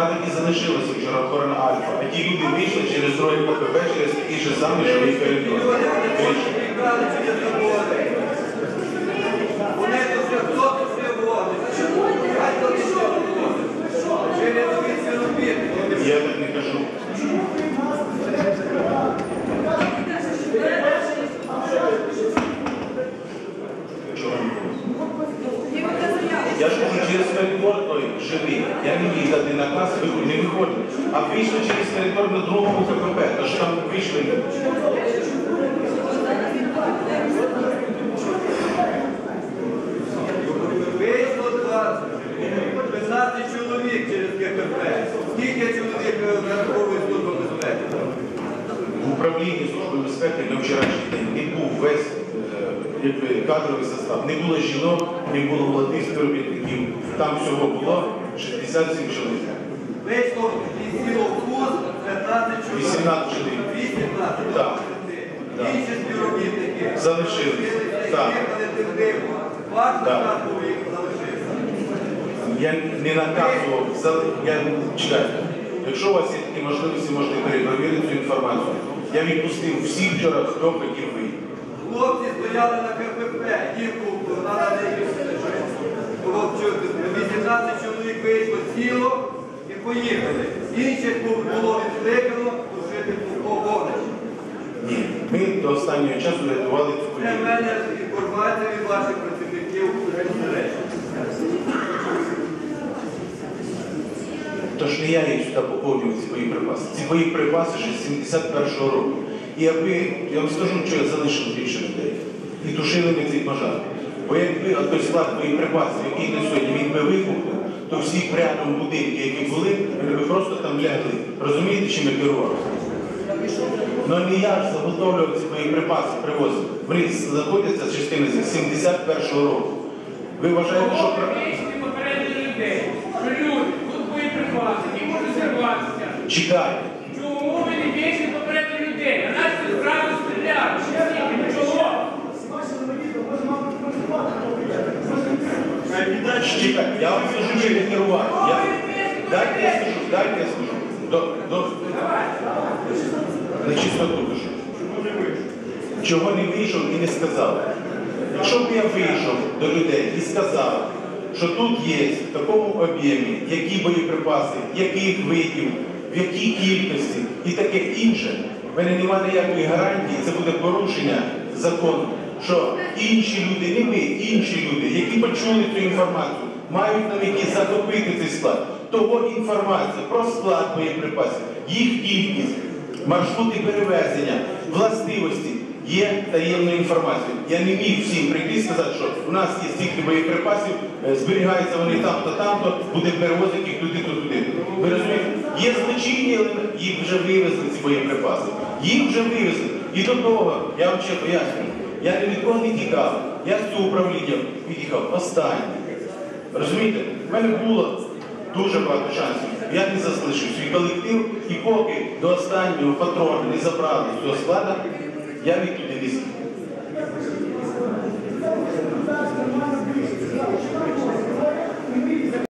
нарада і залишилася вчора охорона Альфа, а ті люди вийшли через троє КПП, через такий же самий жилий коридор. Вони тут хто. Через. Я так не кажу. Вчора не було. Я ж можу через коридор той живий. Я не міг дати наказ, ви не виходили. А вийшли через коридор на другому КПП, тож там вийшли. Вийшло 20. 15 чоловік через КПП. Скільки чоловік нараховує служба безпеки? В управлінні Служби безпеки на вчорашній день не був весь е, якби, кадровий состав. Не було жінок, не було молодих співробітників. Там всього було 67 чоловік. Вийшло із сіло 15 чоловік. 18 чоловік. 18. Так. Інші співробітники. Залишились. Так. Я не наказував, я чекаю. Якщо у вас є такі можливості, можете перепровірити цю інформацію. Я відпустив всіх вчора, хто хотів вийти. Хлопці стояли на КПП, їм було, треба не. Було чути, 18 чоловік вийшло сіло і поїхали. Інших було відкликано служити погонич. Ні. Ми до останнього часу рятували цю подію. мене інформація від ваших працівників речі. Тож не я їх сюди поповнював ці боєприпаси. Ці боєприпаси ще з 71-го року. І аби, я вам скажу, що я залишив більше людей. І тушили ми цей пожар. Бо якби той склад боєприпасів, який на сьогодні він би вибухнув, то всі в прямому будинку, які були, вони би просто там лягли. Розумієте, чим я керував? Ну не я ж заготовлював ці боєприпаси, привозив. Вони знаходяться з частини з 71-го року. Ви вважаєте, що... Чому про- ви вічні попередили людей? Що люди, тут боєприпаси, які можуть зірватися. Чекайте. Чому ви не вічні попередили людей? А нас тут зразу стріляли. Чого? Чекайте, я вам скажу, чим я керував. Я... Дайте я скажу, дайте я скажу. До, до... На чистоту кажу. Чого не вийшов і не сказав. Якщо б я вийшов до людей і сказав, що тут є в такому об'ємі, які боєприпаси, яких видів, в якій кількості і таке інше, в мене немає ніякої гарантії, це буде порушення закону, що інші люди, не ви, інші люди, які почули цю інформацію, мають на меті захопити цей склад. Того інформація про склад боєприпасів, їх кількість, маршрути перевезення, властивості є таємною інформацією. Я не міг всім прийти сказати, що у нас є стільки боєприпасів, е, зберігаються вони там-то, там-то, буде перевозити їх туди, то туди. Ви розумієте? Є злочинні елементи, їх вже вивезли ці боєприпаси. Їх вже вивезли. І до того, я вам ще пояснюю, я ні від кого не тікав, я з цього управління від'їхав останній. Розумієте, в мене було дуже багато шансів. Я не залишив свій колектив, і поки до останнього патрона не забрали цього складу, я відтуди не з'їхав.